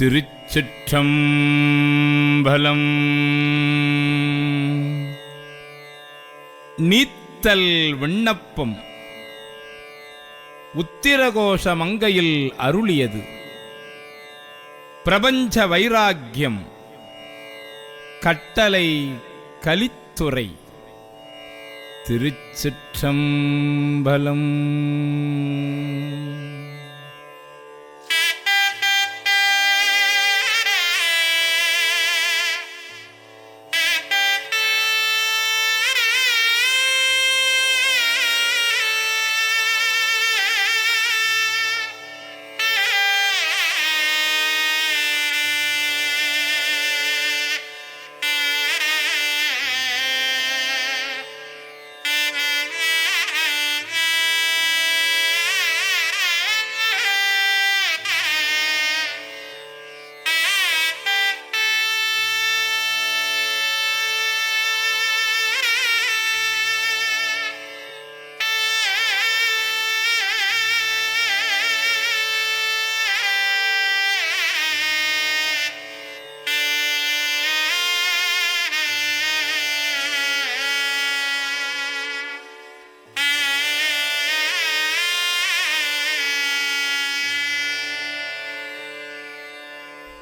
திருச்சிற்றம்பலம். நீத்தல் விண்ணப்பம். உத்திரகோஷ மங்கையில் அருளியது. பிரபஞ்ச வைராக்கியம். கட்டளை கலித்துறை. திருச்சிற்றம்பலம்.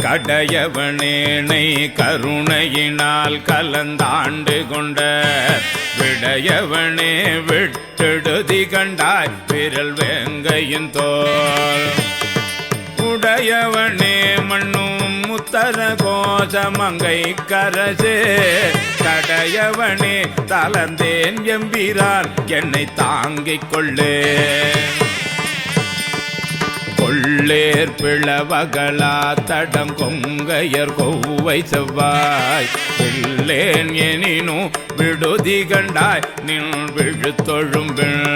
கடையவனேனை கருணையினால் கலந்தாண்டு கொண்ட விடையவனே விட்டெடுதி கண்டாய் விரல் வேங்கையின் தோல். உடையவனே மண்ணும் முத்தர கோஷமங்கை கரசே கடையவனே தளர்ந்தேன் எம்பிரான் என்னை தாங்கிக் கொள்ளே. கொள்ளேர் பிளவகளா தடம் கொங்கையர் கொவ்வை செவ்வாய். பிள்ளேன் எனினும் விடுதி கண்டாய் நின் விழுத்தொழும்பில்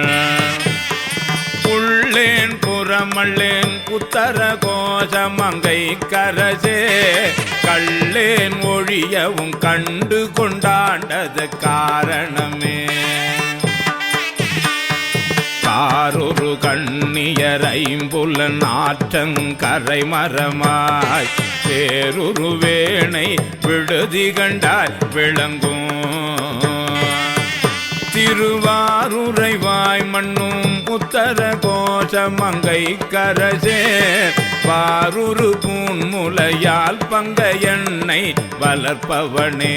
உள்ளேன் புறமள்ளேன் உத்தர கோஷமங்கை கரசே. கள்ளேன் ஒழியவும் கண்டு கொண்டாண்டது காரணமே. கண்ணியர் ஐம்புல நாற்றங்கரை மரமாய் பேருரு வேணை விடுதி கண்டாய் விளங்கும். திருவாரூரைவாய் மண்ணும் புத்தர கோஷமங்கை கரசே பாரூரு பூன்முலையால் பங்க எண்ணெய் வளர்ப்பவனே.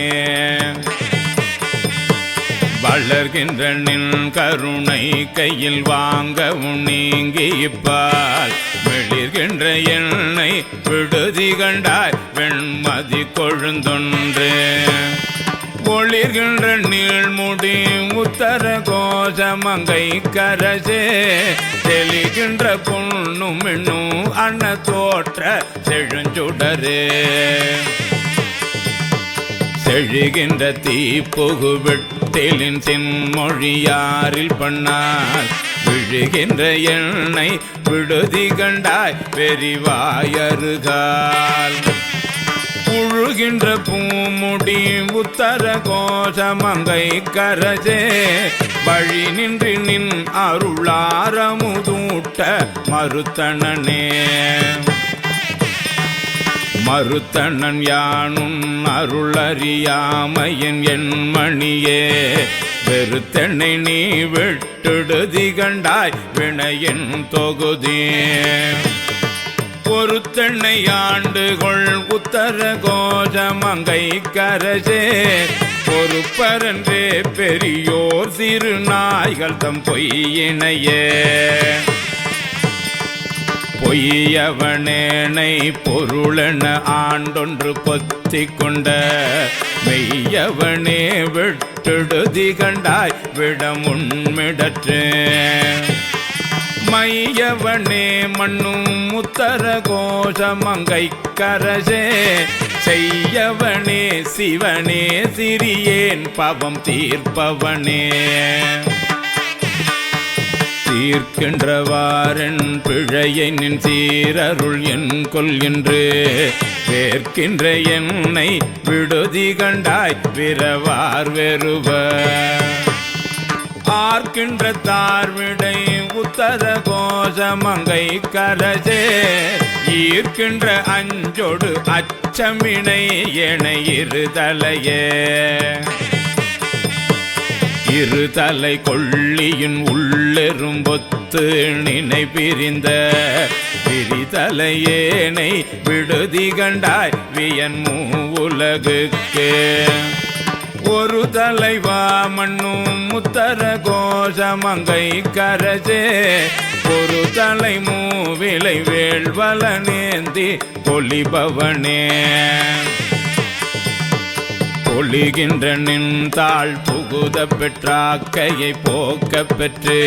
வளர்கின்ற நின் கருணை கையில் வாங்கவும் நீங்கிப்பால் வெளிர்கின்ற எண்ணெய் விடுதி கண்டாய் வெண்மதி கொழுந்தொன்று. ஒளிர்கின்ற நீள்முடி உத்தர கோஷமங்கை கரசே. தெளிகின்ற பொண்ணும் இன்னும் அன்ன தோற்ற செழுஞ்சுடரே. எழுகின்ற தீப்புகு வெட்டிலின் தென்மொழியாரில் பண்ணார். விழுகின்ற எண்ணெய் விடுதி கண்டாய் பெரிவாயருகால் புழுகின்ற பூமுடி உத்தர கோஷமங்கை கரசே வழி நின்று நின் அருளாரமுதூட்ட மறுத்தனனே. மறுத்தனன் யானும் அருளறியாமையின் என் மணியே வெறுத்தெண்ணை நீ விட்டுடுதி கண்டாய் வினையின் தொகுதி. பொறுத்தனை ஆண்டுகொள் உத்தர கோஜமங்கை கரசே பொறுப்பரன்றே பெரியோர் சிறு நாய்கள் தம் பொய்யினையே பொய்யவனேனை பொருளென ஆண்டொன்று கொத்தி கொண்ட மெய்யவனே விட்டுடுதி கண்டாய் விடம் உண்மிடற்றே மையவனே மண்ணும் முத்தர கோஷமங்கை கரசே செய்யவனே சிவனே சிறியேன் பவம் தீர்ப்பவனே. தீர்க்கின்றவாறன் பிழையை நின் சீரருள் என் கொள்கின்று வேர்க்கின்ற என்னை விடுதி கண்டாய் பிறவார் வெறுவ பார்க்கின்ற தார்விடை உத்தர கோஷமங்கை கரஜே ஈர்க்கின்ற அஞ்சொடு அச்சமினை என இருதலையே. இரு தலை கொள்ளியின் உள்ளெரும் பொத்து நினை பிரிந்த விரிதலையேனை விடுதி கண்டாய் வியன் மூவுலகுக்கே ஒரு தலைவா மண்ணும் முத்தர கோஷமங்கை கரஜே. ஒரு தலை மூவிலை வேள்வல நேந்தி பொலிபவனே. பொழிகின்ற நின்றாள் புகுத பெற்றாக்கையை போக்க பெற்று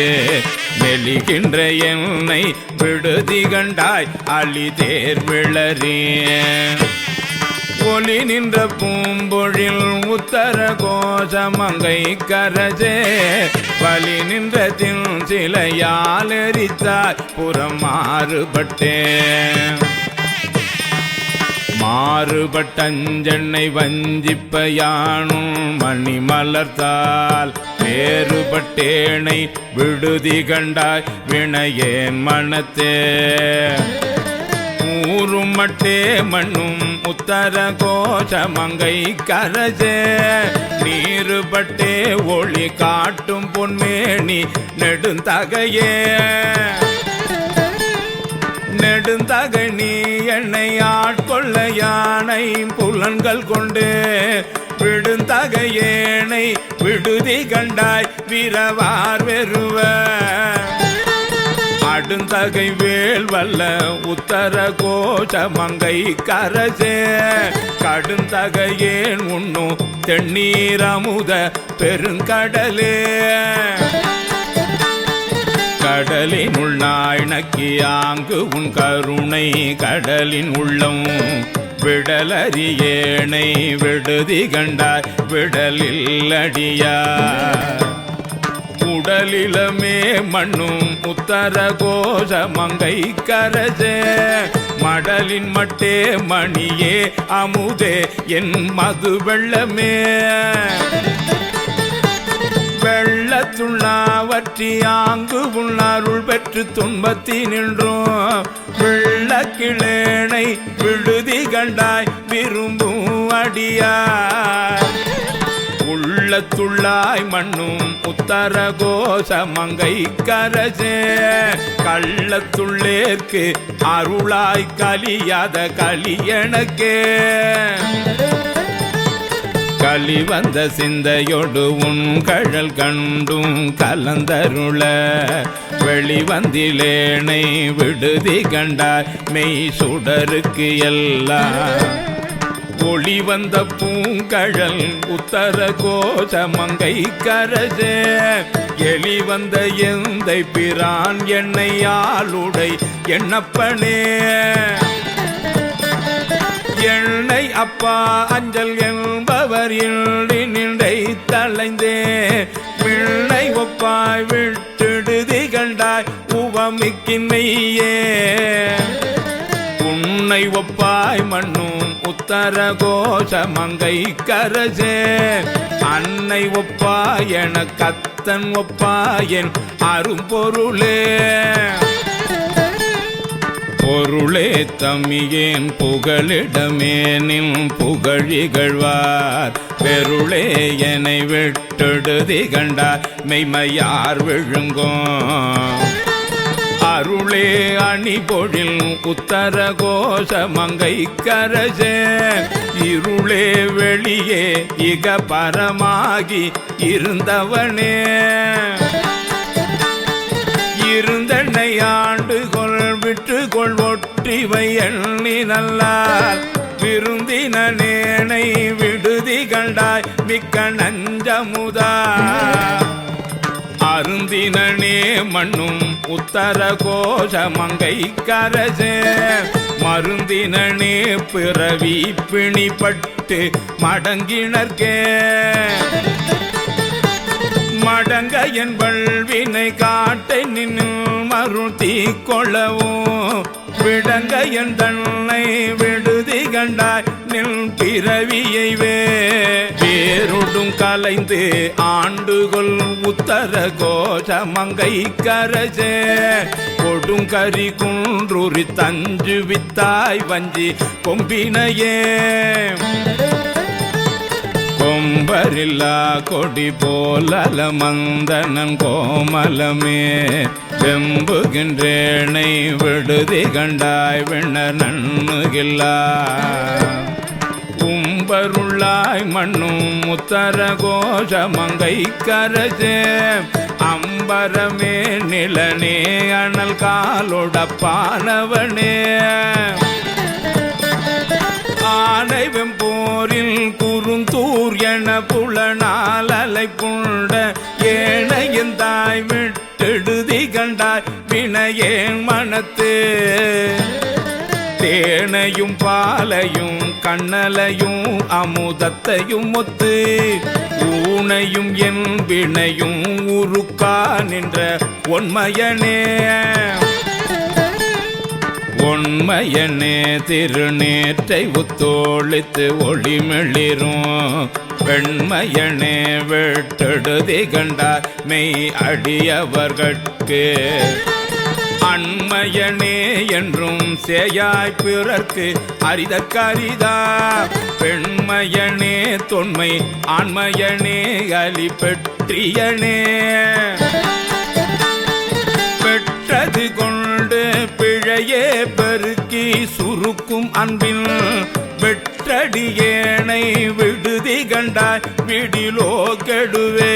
மெலிகின்ற என்னை விடுதி கண்டாய் அழி தேர் விளறிய ஒளி நின்ற பூம்பொழில் உத்தர கோஷமங்கை கரஜே வலி நின்ற தின் சிலையால் எரித்தாய் புறம் மாறுபட்டேன் மாறுபட்டஞ்சென்னை வஞ்சிப்ப யானும் மணி மலர்த்தால் வேறுபட்டேனை விடுதி கண்டாய் வினையேன் மனத்தே. ஊரும் மட்டே மண்ணும் உத்தர கோஷமங்கை கரஜே. நீருபட்டே ஒளி காட்டும் பொன்மேனி நெடுந்தகையே. நெடுந்தகனி என்னை ஆட்கொள்ள யானை புலன்கள் கொண்டு விடுந்தகையேனை விடுதி கண்டாய் விரவார் வெறுவ அடுந்தகை வேல் வல்ல உத்தர கோஷ மங்கை கரசே. கடுந்தகையேன் உண்ணும் தென்னீரமுத பெருங்கடலே. கடலின் உள்நாய் நக்கியாங்கு உன் கருணை கடலின் உள்ளம். விடலறியேனை விடுதி கண்டார் விடலில் அடியா உடலிலமே மண்ணும் உத்தர கோஷ மங்கை கரஜே. மடலின் மட்டே மணியே அமுதே என் மது வெள்ளமே வெள்ளத்துள்ளாவற்றியாங்கு ஆங்கு பெற்று துன்பத்தி நின்றோம். வெள்ளக்கிழேனை விடுதி கண்டாய் விரும்பும் அடியார். உள்ளத்துள்ளாய் மண்ணும் உத்தர கோஷ மங்கை கரசே கள்ளத்துள்ளேற்கு அருளாய் கலியாத கலியனக்கே. களி வந்த சிந்தையொடு உன் கழல் கண்டும் கலந்தருள. வெளிவந்திலேனை விடுதி கண்டாய் மெய் சுடருக்கு எல்லாம். ஒளி வந்த பூங்கழல் உத்தர கோஷ மங்கை கரசே எளி வந்த எந்தை பிரான் என்னை ஆளுடை என்னப்பனே. எண்ணை அப்பா அஞ்சல் என்பவர் இன்றி நின்றை தலைந்தே பிள்ளை ஒப்பாய் விட்டுடுதி கண்டாய் உவமிக்கின்னையே உன்னை ஒப்பாய் மண்ணும் உத்தர கோஷ மங்கை கரசே அன்னை ஒப்பாய் என கத்தன் ஒப்பாயன் அரும்பொருளே. பொருளே தமியேன் புகழிடமேனின் புகழிகழ்வார் பெருளே என்னை விட்டெடுதி கண்டார். மெய்மையார் விழுங்கோ அருளே அணி பொழில் உத்தர கோஷ மங்கை கரசே இருளே வெளியே இக பரமாகி இருந்தவனே. இருந்தென்னை விட்டுகொள் ஒற்றிவை எண்ணி விருந்தின நேனை விடுதி கண்டாய். மிக்க நஞ்சமுதா. அருந்தினே மண்ணும் உத்தர கோஷ மங்கை கரசே. மருந்தினே பிறவி பிணிப்பட்டு மடங்கினர்க்கே மடங்க என் வல்வினை காட்டை நின்னு. மருத்தி கொள்ளவும் விடங்க என் தன்னை விடுதி கண்டாய். நில் பிறவியை வேருடும் கலைந்து ஆண்டுகொள் உத்தர கோஷ மங்கை கரஜே. கொடுங்கரி குன்றுரி தஞ்சு வித்தாய் வஞ்சி கொம்பினையே கொம்பரில்லா கொடி போலல மந்தனன் கோமலமே. வெம்புகின்றேனை விடுதி கண்டாய் விண்ணர் நண்ணுகில்லா. கும்பருள்ளாய் மண்ணும் முத்தர கோஷ மங்கை கரசே அம்பரமே நிலனே அனல் காலோட பானவனே ஆனைவம் வெம்போரில் குறுந்தூர் என புலனால் அலைப்புண்ட புண்ட தாய் விட்டெடுதி கண்டாய் வினையேன் மனத்து. தேனையும் பாலையும் கண்ணலையும் அமுதத்தையும் ஒத்து ஊனையும் என் வினையும் உருக்கா நின்ற ஒன்மையனே உண்மையனே திருநேற்றை உத்தோளித்து ஒளிமெளிரும். பெண்மையனே வெட்டெடுதி கண்டார் மெய் அடியவர்கட்கு. அண்மையனே என்றும் சேயாய் பிறர்க்கு அரித கரிதா. பெண்மையனே தொன்மை ஆண்மையனே அலி பெற்றியனே பெற்றது கொண்டு பிழையே பெருக்கி சுருக்கும் அன்பின் வெற்றடியேனை விடுதி கண்டாய் விடிலோ கெடுவே.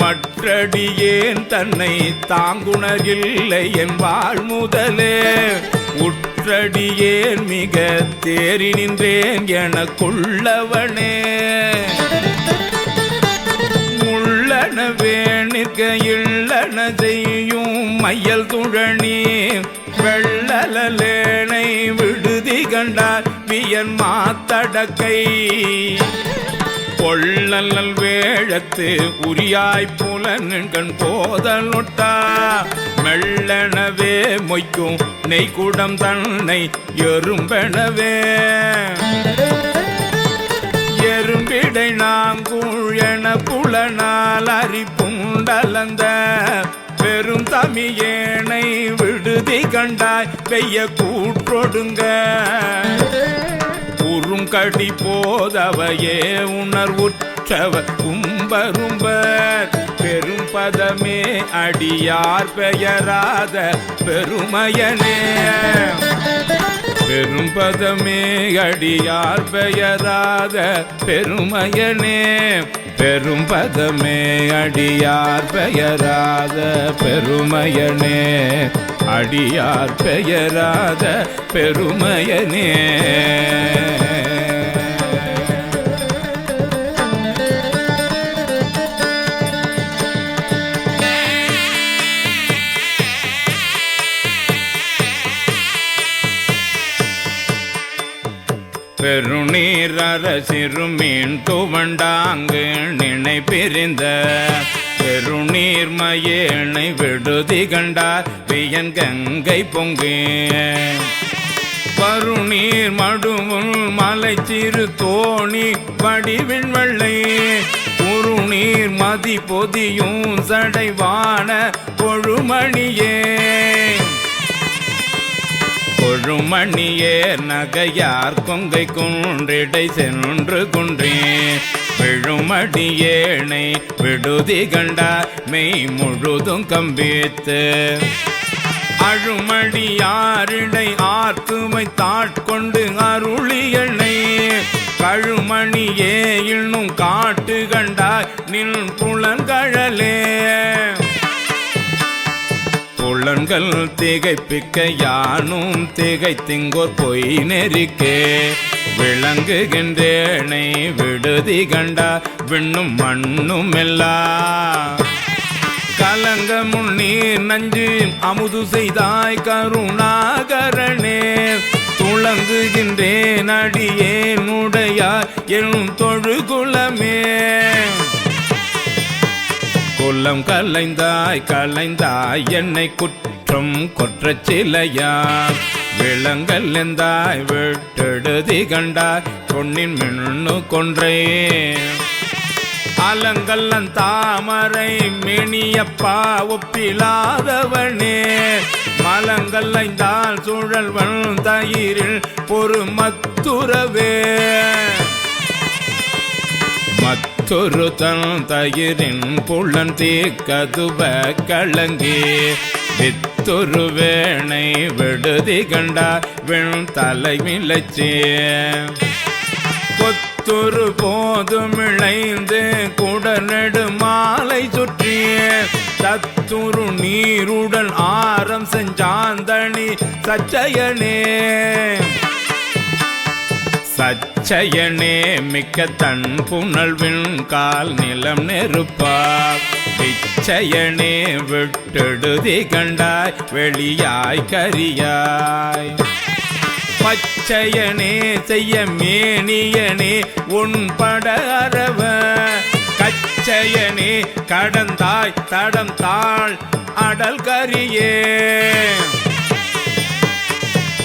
மற்றடியேன் தன்னை தாங்குணரில்லை என் வாழ் முதலே? உற்றடியேன் மிக தேறி நின்றேன் எனக்குள்ளவனே முள்ளன வேணிக்க இல்லன செய்யும் மையல் துழனி. வெள்ளலேனை விடுதி கண்டார் வியன் மாத்தடக்கை. கொள்ளல் வேழத்து உரியாய் புலன்கண் போதலொட்டா மெல்லனவே மொய்க்கும் நெய்குடம் தன்னை எறும்பெனவே. எறும்பிடை நாங்கூழ் புலனால் அரிப்புண்டலந்த பெரும் தமியேனை விடுதி கண்டாய் பெய்ய கூற்றொடுங்க. உறுங்கடி போதவையே உணர்வுற்றவ கும்பரும்பர் பெரும் பதமே அடியார் பெயராத பெருமையனே. பெரும் பதமே அடியார் பெயராத பெருமையனே. பெரும் பதமே அடியார் பெயராத பெருமையனே. அடியார் பெயராத பெருமையனே. பெருநீர் அரசிறுமீன் துவண்டாங்கு நினை பிரிந்த. பெருநீர் மயேனை விடுதி கண்டார் பியன் கங்கை பொங்கு. பருநீர் மடுமுள் மலை சிறு தோணி வடிவின் வெள்ளை. குறுநீர் மதி பொதியும் சடைவான பொழுமணியே கொழுமணியே நகையார் கொங்கை குன்றிடை சென்று குன்றே விழுமடியேனை விடுதி கண்டார் மெய் முழுதும் கம்பித்து. அழுமடியாரிடை ஆத்துமை தாட்கொண்டு புலன்கள் திகைப்பிக்க யானும் திகைத்திங்கோர் பொய் நெறிக்கே. விளங்குகின்றேனை விடுதி கண்டா விண்ணும் மண்ணும் எல்லா. கலங்க முன்னீர் நஞ்சு அமுது செய்தாய் கருணாகரணே துளங்குகின்றேன் அடியே நுடையார் எழும் தொழுகுலமே. உள்ளம் கலைந்தாய் கலைந்தாய் என்னை குற்றம் கொற்ற சிலையா விலங்கல் எந்தாய் விட்டெடுதி கண்டாய் பொன்னின் மின்னு கொன்றே அலங்கல்லன் தாமரை மினியப்பா ஒப்பிலாதவனே. மலங்கல்லைந்தால் சுழல்வன் தயிரில் பொறுமத்துறவே. தொரு தன் தயிரின் புள்ளன் தீக்கதுவ கலங்கி. வித்தொரு வேணை விடுதி கண்டா வெண் தலைமிழச்சே கொத்துரு போதுமிழைந்து குடநெடு மாலை சுற்றிய தத்துரு நீருடன் ஆரம் செஞ்சாந்தணி சச்சயனே. சச்சயனே மிக்க தன் புனல்வின் கால் நிலம் நெருப்பார். பிச்சையனே விட்டெடுதி கண்டாய் வெளியாய் கரியாய். பச்சையனே செய்ய மேனியனே உன் பட அரவ கச்சையனே கடந்தாய் தடம் தாள் அடல் கரியே.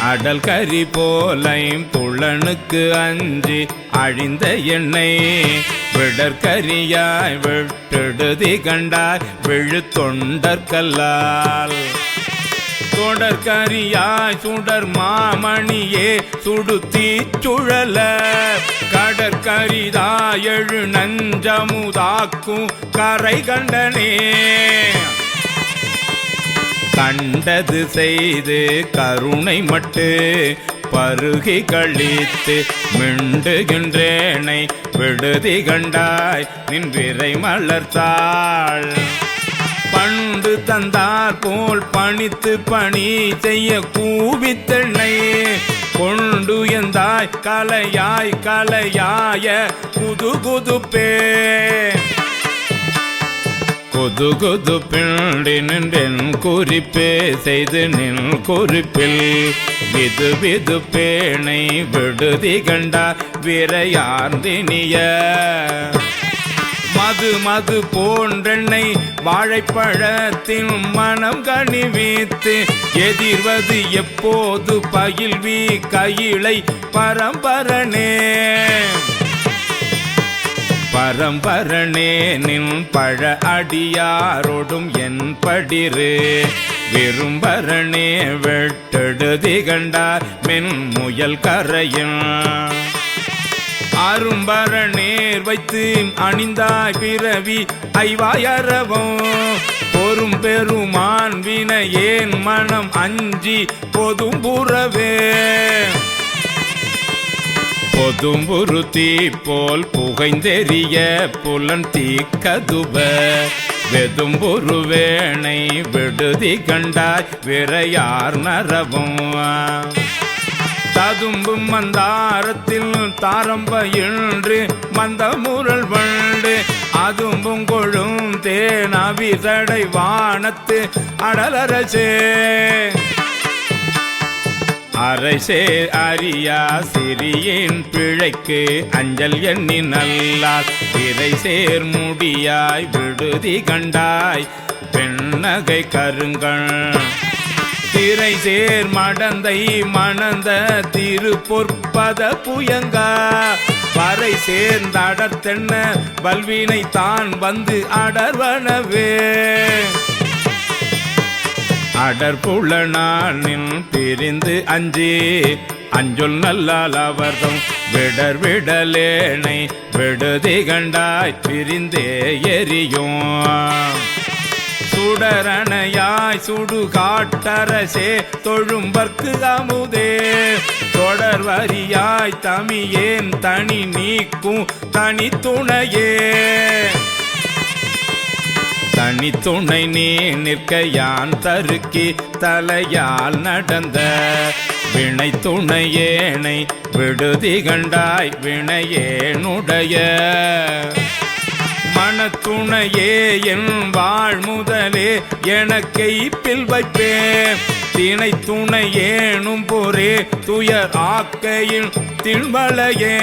அடல் கரி போலையும் புலனுக்கு அஞ்சி அழிந்த எண்ணெய் விடற்கரியாய் விட்டெடுதி கண்டாய் விழு தொண்டற்கல்லால் தொடர்கரியாய் சுடர் மாமணியே சுடுத்தி சுழல. கடற்கரிதாய் எழு நஞ்சமுதாக்கும் கரை கண்டனே. கண்டது செய்து கருணை மட்டு பருகி கழித்து மிண்டுகின்றேனை விடுதி கண்டாய் நின் விரை மலர்த்தாள் பண்டு தந்தார் போல் பணித்து பணி செய்ய கூவித்தெண்ணை கொண்டு எந்தாய் கலையாய் கலையாய குது குதுப்பே கொது கொது பிண்டி நின்றென் குறிப்பே செய்து நின் குறிப்பில். விது விது பேணை விடுதி கண்டா விரையார்ந்தினிய. மது மது போன்றெண்ணை வாழைப்பழத்தின் மனம் கனிவித்து எதிர்வது எப்போது பயில்வி கையிலை பரம்பரனே. பரம்பரனே நின் பழ அடியாரோடும் என் படிரு விரும்பரணே வெட்டெடுதி கண்டார் மென் முயல் கரையும் அரும்பரணேர் வைத்து அணிந்தாய் பிறவி ஐவாயரவும். பொறும் பெருமான் வின ஏன் மனம் அஞ்சி பொதும் புறவே பொதும்புரு தீ போல் புகைந்தெறிய புலன் தீக்கதுப. வெதும்புரு வேணை விடுதி கண்டாய் விரையார் நரவும். ததும்பும் மந்தாரத்தில் தாரம்ப இன்று மந்த முரல் வண்டு. அதும்பும் கொழும் தேனவிசடை வானத்து அடலரசே. அரசே அறியா சிறியின் பிழைக்கு அஞ்சல் எண்ணி நல்லால் திரை சேர் முடியாய் விடுதி கண்டாய். பெண்ணகை கருங்கள். திரை சேர் மடந்தை மணந்த திருப்பொற்பத புயங்கா. வரை சேர்ந்தடத்தென்ன வல்வினை தான் வந்து அடர்வனவே. அடற்புலனானின் பிரிந்து அஞ்சி. அஞ்சொல் நல்லால் அவர்தம் விடர் விடலேனை விடுதி கண்டாய் பிரிந்தே எரியும். சுடரணையாய் சுடு காட்டரசே தொழும்பர்க்கு அமுதே. தொடர் வரியாய் தமியேன் தனி நீக்கும் தனி துணையே தனித்துணை நீ நிற்க யான் தருக்கி தலையால் நடந்த வினை துணையேனை விடுதி கண்டாய் வினையேனுடைய மனத்துணையே என் வாழ் முதலே எனக்கை பில் வைப்பேன். திணை துணையேனும் பொறே துயர் ஆக்கையில் திண்மலையே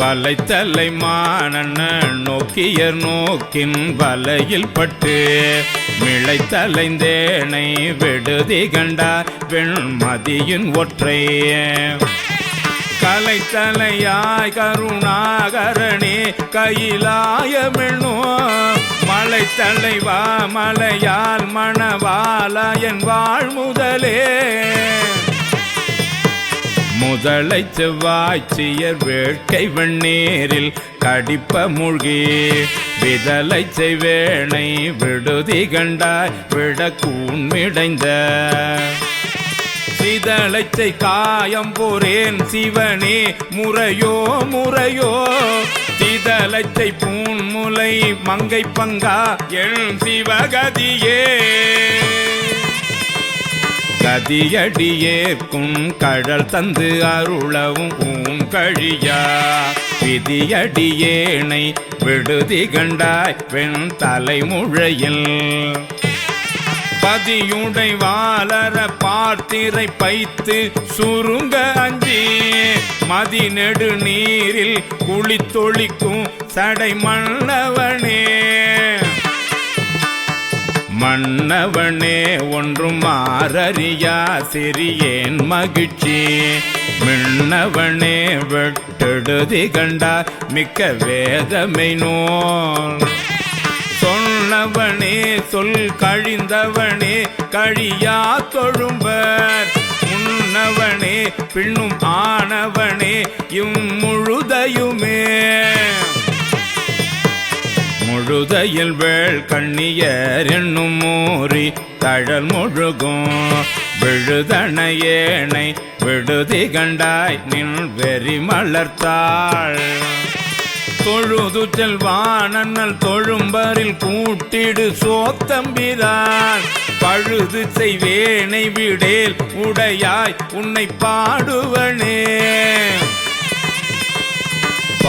வலைத்தலை மானன நோக்கியர் நோக்கின் வலையில் பட்டு மிளைத்தலைந்தேனை விடுதி கண்டார் வெண்மதியின் ஒற்றை. கலைத்தலையாய் கருணாகரணே கையிலாயமென்னோ மலை தலைவா மலையால் மணவாலயன் வாழ்முதலே முதலே முதலை செவ்வாய்ச்சியர் வேட்கை வெண்ணீரில் கடிப்ப மூழ்கி விதலை செய்வேனை விடுதி கண்டாய் விட கூண்மிடைந்த சிதலைச்சை காயம் போரேன் சிவனே முறையோ முறையோ. சிதலைச்சை பூன்முலை மங்கை பங்கா என் சிவகதியே. கதியடியேற்கும் கடல் தந்து அருளவும் ஊன் கழியா. விதியடியேனை விடுதி கண்டாய் வெண் தலைமுழையில் பதியுடை வாளர பார்த்திரை பைத்து சுருங்க அஞ்சி. மதி நெடு நீரில் குளித்தொழிக்கும் சடை மன்னவனே. மன்னவனே ஒன்றும் மாறறியா? சிறியேன் மகிழ்ச்சி. மின்னவனே வெட்டெடுதி கண்டா மிக்க வேதமை நோல். சொன்னவனே சொல் கழிந்தவனே கழியா தொழும்பர். முன்னவனே பின்னும் ஆனவனே இம்முழுதையுமே. முழுதையில் வேள் கண்ணியர் என்னும் மூறி தழல் முழுகும். விழுதனையேனை விடுதி கண்டாய் நின் வெறி மலர்த்தாள். தொழுது செல்வானல் தொழும்பரில் கூட்டிடு சோத்தம்பிதான். பழுது செய்வேனை விடேல் உடையாய் உன்னை பாடுவனே.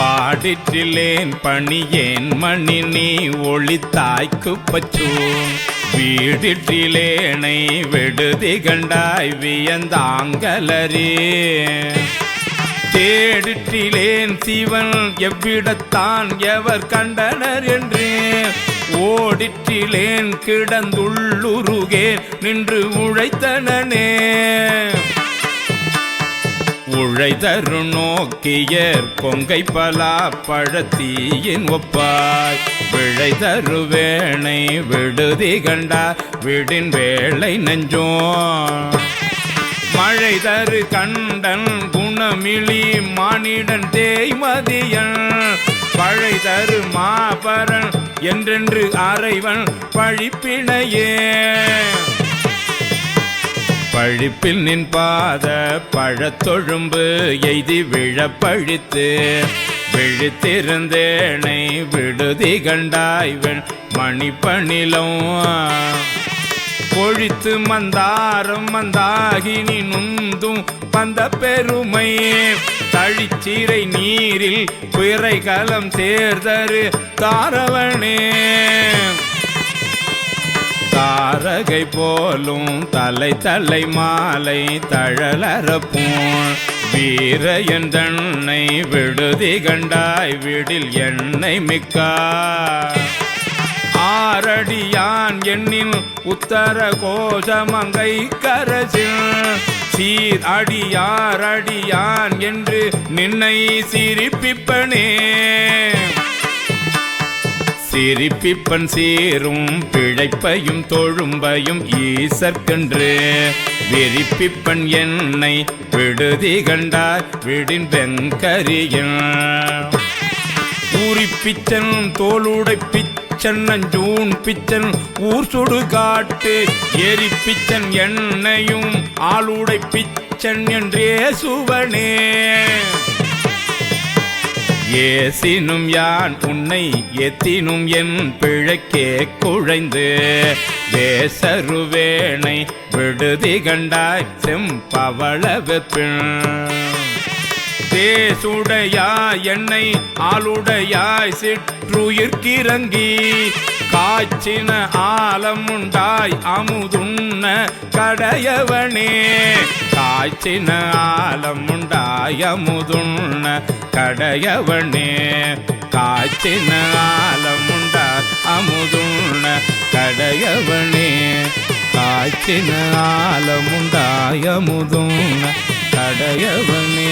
பாடிற்றிலேன் பணியேன் மணி நீ ஒளித்தாய்க்கு பச்சூன் வீடிற்றிலேனை விடுதி கண்டாய் வியந்தாங்கலரே. தேடிற்றிலேன் சிவன் எவ்விடத்தான் எவர் கண்டனர் என்று. ஓடிற்றிலேன் கிடந்துள்ளுருகேன் நின்று உழைத்தனனே. உழைதரு நோக்கியர் கொங்கை பலா பழத்தீயின் ஒப்பாய். விழைதரு வேணை விடுதி கண்டா விடின் வேளை நெஞ்சோ மழை தரு கண்டன் குணமிழி மானிடன் தேய்மதியன். பழை தரு மாபரன் என்றென்று அறைவன் பழிப்பினையே. பழிப்பில் நின் பாத பழத்தொழும்பு எய்தி விழப்பழித்து விழித்திருந்தேனை விடுதி கண்டாய்வன் வெண் மணிப்பணிலம். கொழித்து மந்தாரம் மந்தாகினி நுந்தும் பந்த பெருமை. தழிச்சீரை நீரில் பிறை கலம் சேர்தரு தாரவனே. தாரகை போலும் தலை தலை மாலை தழலறப்பூன் வீர தன்னை விடுதி கண்டாய் விடில் என்னை மிக்கா. ஆரடியான் எண்ணின் உத்தர கோஷமங்கை கரசில். சீர் அடியார் அடியான் என்று நின்னை சிரிப்பிப்பனே. சிரிப்பிப்பன் சீரும் பிழைப்பையும் தொழும்பையும் ஈசற்கென்று விரிப்பிப்பன் என்னை விடுதி கண்டார் விடின் வெங்கரியின் ஊரிப்பிச்சன் தோளுடை பிச்சன் ஜூன் பிச்சன் ஊர் சுடு காட்டு எரிப்பிச்சன் என்னையும் ஆளுடை பிச்சன் என்றே சுவனே. ஏசினும் யான் உன்னை எத்தினும் என் பிழைக்கே குழைந்து வேசருவேனை விடுதி கண்டாய் செம்பவள வெப்பின் தேசுடையாய் என்னை ஆளுடையாய் சிற்றுயிர்க்கிறங்கி காய்ச்சின ஆலமுண்டாய் அமுதுண்ண கடையவனே. காய்ச்சின ஆலமுண்டாய் அமுதுண்ண கடையவனே. காய்ச்சின ஆலமுண்டாய் அமுதுண்ண கடையவனே. காய்ச்சின ஆலமுண்டாய் அமுதுண்ண கடையவனே.